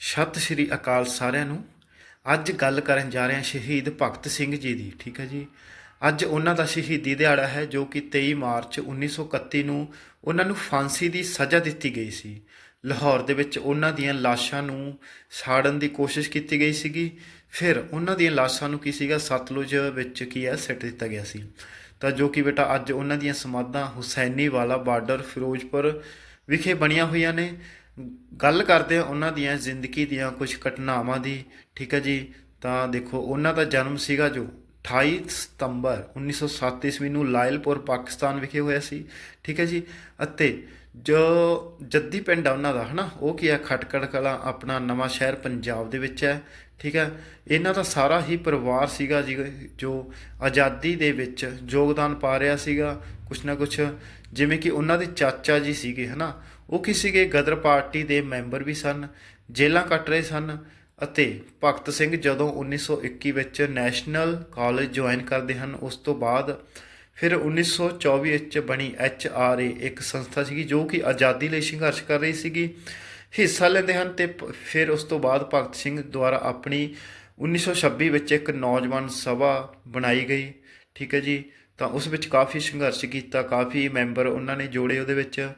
ਸਤਿ ਸ਼੍ਰੀ ਅਕਾਲ ਸਾਰਿਆਂ ਨੂੰ। ਅੱਜ ਗੱਲ ਕਰਨ ਜਾ ਰਹੇ ਹਾਂ ਸ਼ਹੀਦ ਭਗਤ ਸਿੰਘ ਜੀ ਦੀ, ਠੀਕ ਹੈ ਜੀ? ਅੱਜ ਉਹਨਾਂ ਦਾ ਸ਼ਹੀਦੀ ਦਿਹਾੜਾ ਹੈ ਜੋ ਕਿ 23 ਮਾਰਚ 1931 ਨੂੰ ਉਹਨਾਂ ਨੂੰ ਫਾਂਸੀ ਦੀ ਸਜ਼ਾ ਦਿੱਤੀ ਗਈ ਸੀ। ਲਾਹੌਰ ਦੇ ਵਿੱਚ ਉਹਨਾਂ ਦੀਆਂ ਲਾਸ਼ਾਂ ਨੂੰ ਸਾੜਨ ਦੀ ਕੋਸ਼ਿਸ਼ ਕੀਤੀ ਗਈ ਸੀਗੀ। ਫਿਰ ਉਹਨਾਂ ਦੀਆਂ ਲਾਸ਼ਾਂ ਨੂੰ ਕੀ ਸੀਗਾ? ਸਤਲੁਜ ਵਿੱਚ ਕੀ ਹੈ? ਸਿੱਟ ਦਿੱਤਾ ਗਿਆ ਸੀ। ਤਾਂ ਜੋ ਕਿ ਬੇਟਾ, ਅੱਜ ਉਹਨਾਂ ਦੀਆਂ ਸਮਾਧਾਂ ਹੁਸੈਨੀ ਵਾਲਾ ਬਾਰਡਰ ਫਿਰੋਜ਼ਪੁਰ ਵਿਖੇ ਬਣੀਆਂ ਹੋਈਆਂ ਨੇ। ਗੱਲ ਕਰਦੇ ਹਾਂ ਉਹਨਾਂ ਦੀਆਂ ਜ਼ਿੰਦਗੀ ਦੀਆਂ ਕੁਝ ਘਟਨਾਵਾਂ ਦੀ, ਠੀਕ ਹੈ ਜੀ? ਤਾਂ ਦੇਖੋ, ਉਹਨਾਂ ਦਾ ਜਨਮ ਸੀਗਾ ਜੋ 28 ਸਤੰਬਰ 1907 ਈਸਵੀ ਨੂੰ ਲਾਇਲਪੁਰ, ਪਾਕਿਸਤਾਨ ਵਿਖੇ ਹੋਇਆ ਸੀ, ਠੀਕ ਹੈ ਜੀ? ਅਤੇ ਜੋ ਜੱਦੀ ਪਿੰਡ ਆ ਉਹਨਾਂ ਦਾ, ਹਨਾ? ਉਹ ਕੀ ਹੈ? ਖਟਕੜ ਕਲਾ ਆਪਣਾ ਨਵਾਂ ਸ਼ਹਿਰ ਪੰਜਾਬ ਦੇ ਵਿੱਚ ਹੈ, ਠੀਕ ਹੈ? ਇਹਨਾਂ ਦਾ ਸਾਰਾ ਹੀ ਪਰਿਵਾਰ ਸੀਗਾ ਜੀ, ਜੋ ਆਜ਼ਾਦੀ ਦੇ ਵਿੱਚ ਯੋਗਦਾਨ ਪਾ ਰਿਹਾ ਸੀਗਾ, ਕੁਛ ਨਾ ਕੁਛ, ਜਿਵੇਂ ਕਿ ਉਹਨਾਂ ਦੇ ਚਾਚਾ ਜੀ ਸੀਗੇ, ਹਨਾ? ਉਹ ਕਿਸੇ ਸੀਗੇ ਗਦਰ ਪਾਰਟੀ ਦੇ ਮੈਂਬਰ ਵੀ ਸਨ ਜੇਲਾਂ ਕੱਟ ਰਹੇ ਸਨ ਅਤੇ ਭਗਤ ਸਿੰਘ ਜਦੋਂ 1921 ਵਿੱਚ ਨੈਸ਼ਨਲ ਕਾਲਜ ਜੁਆਇਨ ਕਰਦੇ ਹਨ, ਉਸ ਤੋਂ ਬਾਅਦ ਫਿਰ 1924 ਵਿੱਚ ਬਣੀ ਐਚ ਆਰ ਏ ਇੱਕ ਸੰਸਥਾ ਸੀਗੀ ਜੋ ਕਿ ਆਜ਼ਾਦੀ ਲਈ ਸੰਘਰਸ਼ ਕਰ ਰਹੀ ਸੀਗੀ। ਹਿੱਸਾ ਲੈਂਦੇ ਹਨ ਤੇ ਪ- ਫਿਰ ਉਸ ਤੋਂ ਬਾਅਦ ਭਗਤ ਸਿੰਘ ਦੁਆਰਾ ਆਪਣੀ 1926 ਵਿੱਚ ਇੱਕ ਨੌਜਵਾਨ ਸਭਾ ਬਣਾਈ ਗਈ। ਠੀਕ ਹੈ ਜੀ, ਤਾਂ ਉਸ ਵਿੱਚ ਕਾਫੀ ਸੰਘਰਸ਼ ਕੀਤਾ, ਕਾਫੀ ਮੈਂਬਰ ਉਹਨਾਂ ਨੇ ਜੋੜੇ ਉਹਦੇ ਵਿੱਚ।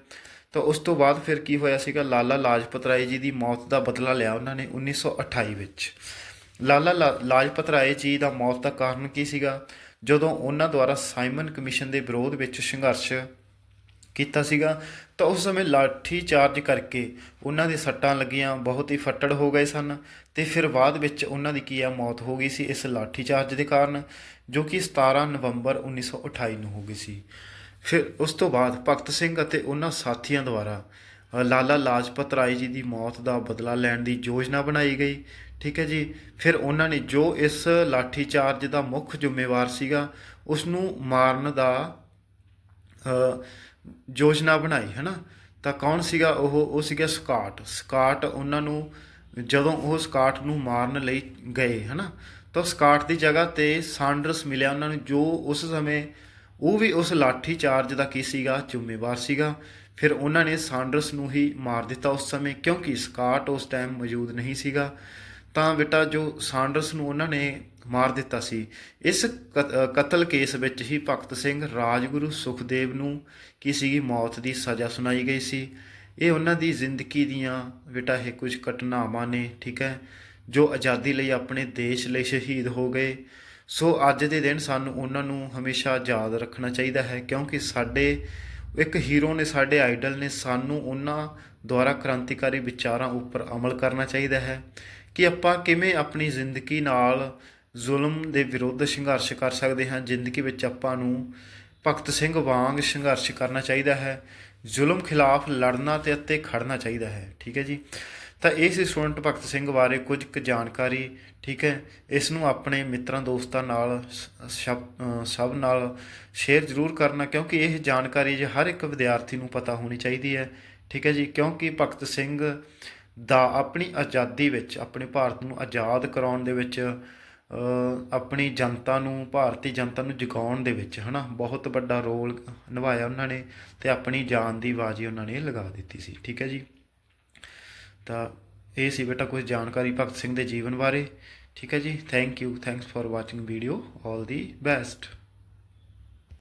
ਤਾਂ ਉਸ ਤੋਂ ਬਾਅਦ ਫਿਰ ਕੀ ਹੋਇਆ ਸੀਗਾ? ਲਾਲਾ ਲਾਜਪਤ ਰਾਏ ਜੀ ਦੀ ਮੌਤ ਦਾ ਬਦਲਾ ਲਿਆ ਉਹਨਾਂ ਨੇ 1928 ਵਿੱਚ। ਲਾਲਾ ਲਾ- ਲਾਜਪਤ ਰਾਏ ਜੀ ਦਾ ਮੌਤ ਦਾ ਕਾਰਨ ਕੀ ਸੀਗਾ? ਜਦੋਂ ਉਹਨਾਂ ਦੁਆਰਾ ਸਾਈਮਨ ਕਮਿਸ਼ਨ ਦੇ ਵਿਰੋਧ ਵਿੱਚ ਸੰਘਰਸ਼ ਕੀਤਾ ਸੀਗਾ, ਤਾਂ ਉਸ ਸਮੇਂ ਲਾਠੀ ਚਾਰਜ ਕਰਕੇ ਉਹਨਾਂ ਦੇ ਸੱਟਾਂ ਲੱਗੀਆਂ, ਬਹੁਤ ਹੀ ਫੱਟੜ ਹੋ ਗਏ ਸਨ ਤੇ ਫਿਰ ਬਾਅਦ ਵਿੱਚ ਉਹਨਾਂ ਦੀ ਕੀ ਆ, ਮੌਤ ਹੋ ਗਈ ਸੀ ਇਸ ਲਾਠੀ ਚਾਰਜ ਦੇ ਕਾਰਨ, ਜੋ ਕਿ 17 ਨਵੰਬਰ 1928 ਨੂੰ ਹੋ ਗਈ ਸੀ। ਫਿਰ ਉਸ ਤੋਂ ਬਾਅਦ ਭਗਤ ਸਿੰਘ ਅਤੇ ਉਹਨਾਂ ਸਾਥੀਆਂ ਦੁਆਰਾ ਲਾਲਾ ਲਾਜਪਤ ਰਾਏ ਜੀ ਦੀ ਮੌਤ ਦਾ ਬਦਲਾ ਲੈਣ ਦੀ ਯੋਜਨਾ ਬਣਾਈ ਗਈ। ਠੀਕ ਹੈ ਜੀ? ਫਿਰ ਉਹਨਾਂ ਨੇ ਜੋ ਇਸ ਲਾਠੀ ਚਾਰਜ ਦਾ ਮੁੱਖ ਜ਼ਿੰਮੇਵਾਰ ਸੀਗਾ ਉਸ ਨੂੰ ਮਾਰਨ ਦਾ ਯੋਜਨਾ ਬਣਾਈ ਹੈ ਨਾ ਤਾਂ ਕੌਣ ਸੀਗਾ ਉਹ? ਉਹ ਸੀਗਾ ਸਕਾਟ। ਸਕਾਟ ਉਹਨਾਂ ਨੂੰ, ਜਦੋਂ ਉਹ ਸਕਾਟ ਨੂੰ ਮਾਰਨ ਲਈ ਗਏ ਹੈ ਨਾ ਤਾਂ ਸਕਾਟ ਦੀ ਜਗ੍ਹਾ ਤੇ ਸਾਂਡਰਸ ਮਿਲਿਆ ਉਹਨਾਂ ਨੂੰ, ਜੋ ਉਸ ਸਮੇਂ ਉਹ ਵੀ ਉਸ ਲਾਠੀ ਚਾਰਜ ਦਾ ਕੀ ਸੀਗਾ? ਜ਼ਿੰਮੇਵਾਰ ਸੀਗਾ। ਫਿਰ ਉਹਨਾਂ ਨੇ ਸਾਂਡਰਸ ਨੂੰ ਹੀ ਮਾਰ ਦਿੱਤਾ ਉਸ ਸਮੇਂ, ਕਿਉਂਕਿ ਸਕਾਟ ਉਸ ਟਾਈਮ ਮੌਜੂਦ ਨਹੀਂ ਸੀਗਾ। ਤਾਂ ਬੇਟਾ ਜੋ ਸਾਂਡਰਸ ਨੂੰ ਉਹਨਾਂ ਨੇ ਮਾਰ ਦਿੱਤਾ ਸੀ, ਇਸ ਕਤ- ਕਤਲ ਕੇਸ ਵਿੱਚ ਹੀ ਭਗਤ ਸਿੰਘ ਰਾਜਗੁਰੂ ਸੁਖਦੇਵ ਨੂੰ ਕੀ ਸੀਗੀ? ਮੌਤ ਦੀ ਸਜ਼ਾ ਸੁਣਾਈ ਗਈ ਸੀ। ਇਹ ਉਹਨਾਂ ਦੀ ਜ਼ਿੰਦਗੀ ਦੀਆਂ ਬੇਟਾ ਇਹ ਕੁਝ ਘਟਨਾਵਾਂ ਨੇ, ਠੀਕ ਹੈ, ਜੋ ਆਜ਼ਾਦੀ ਲਈ ਆਪਣੇ ਦੇਸ਼ ਲਈ ਸ਼ਹੀਦ ਹੋ ਗਏ। ਸੋ ਅੱਜ ਦੇ ਦਿਨ ਸਾਨੂੰ ਉਹਨਾਂ ਨੂੰ ਹਮੇਸ਼ਾ ਯਾਦ ਰੱਖਣਾ ਚਾਹੀਦਾ ਹੈ, ਕਿਉਂਕਿ ਸਾਡੇ, ਇੱਕ ਹੀਰੋ ਨੇ, ਸਾਡੇ ਆਈਡਲ ਨੇ ਸਾਨੂੰ ਉਹਨਾਂ ਦੁਆਰਾ ਕ੍ਰਾਂਤੀਕਾਰੀ ਵਿਚਾਰਾਂ ਉੱਪਰ ਅਮਲ ਕਰਨਾ ਚਾਹੀਦਾ ਹੈ ਕਿ ਆਪਾਂ ਕਿਵੇਂ ਆਪਣੀ ਜ਼ਿੰਦਗੀ ਨਾਲ ਜ਼ੁਲਮ ਦੇ ਵਿਰੁੱਧ ਸੰਘਰਸ਼ ਕਰ ਸਕਦੇ ਹਾਂ। ਜ਼ਿੰਦਗੀ ਵਿੱਚ ਆਪਾਂ ਨੂੰ ਭਗਤ ਸਿੰਘ ਵਾਂਗ ਸੰਘਰਸ਼ ਕਰਨਾ ਚਾਹੀਦਾ ਹੈ, ਜ਼ੁਲਮ ਖਿਲਾਫ ਲੜਨਾ ਤੇ ਅਤੇ ਖੜਨਾ ਚਾਹੀਦਾ ਹੈ। ਠੀਕ ਹੈ ਜੀ। ਤਾਂ ਇਹ ਸੀ ਸਟੂਡੈਂਟ ਭਗਤ ਸਿੰਘ ਬਾਰੇ ਕੁਝ ਕੁ ਜਾਣਕਾਰੀ, ਠੀਕ ਹੈ? ਇਸ ਨੂੰ ਆਪਣੇ ਮਿੱਤਰਾਂ ਦੋਸਤਾਂ ਨਾਲ ਸਭ ਸਭ ਨਾਲ ਸ਼ੇਅਰ ਜ਼ਰੂਰ ਕਰਨਾ, ਕਿਉਂਕਿ ਇਹ ਜਾਣਕਾਰੀ ਜੇ ਹਰ ਇੱਕ ਵਿਦਿਆਰਥੀ ਨੂੰ ਪਤਾ ਹੋਣੀ ਚਾਹੀਦੀ ਹੈ, ਠੀਕ ਹੈ ਜੀ? ਕਿਉਂਕਿ ਭਗਤ ਸਿੰਘ ਦਾ ਆਪਣੀ ਆਜ਼ਾਦੀ ਵਿੱਚ, ਆਪਣੇ ਭਾਰਤ ਨੂੰ ਆਜ਼ਾਦ ਕਰਾਉਣ ਦੇ ਵਿੱਚ ਆਪਣੀ ਜਨਤਾ ਨੂੰ, ਭਾਰਤੀ ਜਨਤਾ ਨੂੰ ਜਗਾਉਣ ਦੇ ਵਿੱਚ, ਹਨਾ? ਬਹੁਤ ਵੱਡਾ ਰੋਲ ਨਿਭਾਇਆ ਉਹਨਾਂ ਨੇ ਤੇ ਆਪਣੀ ਜਾਨ ਦੀ ਬਾਜੀ ਉਹਨਾਂ ਨੇ ਲਗਾ ਦਿੱਤੀ ਸੀ, ਠੀਕ ਹੈ ਜੀ? ਤਾਂ ਇਹ ਸੀ ਬੇਟਾ ਕੁਝ ਜਾਣਕਾਰੀ ਭਗਤ ਸਿੰਘ ਦੇ ਜੀਵਨ ਬਾਰੇ। ਠੀਕ ਹੈ ਜੀ thank you thanks for watching video all the best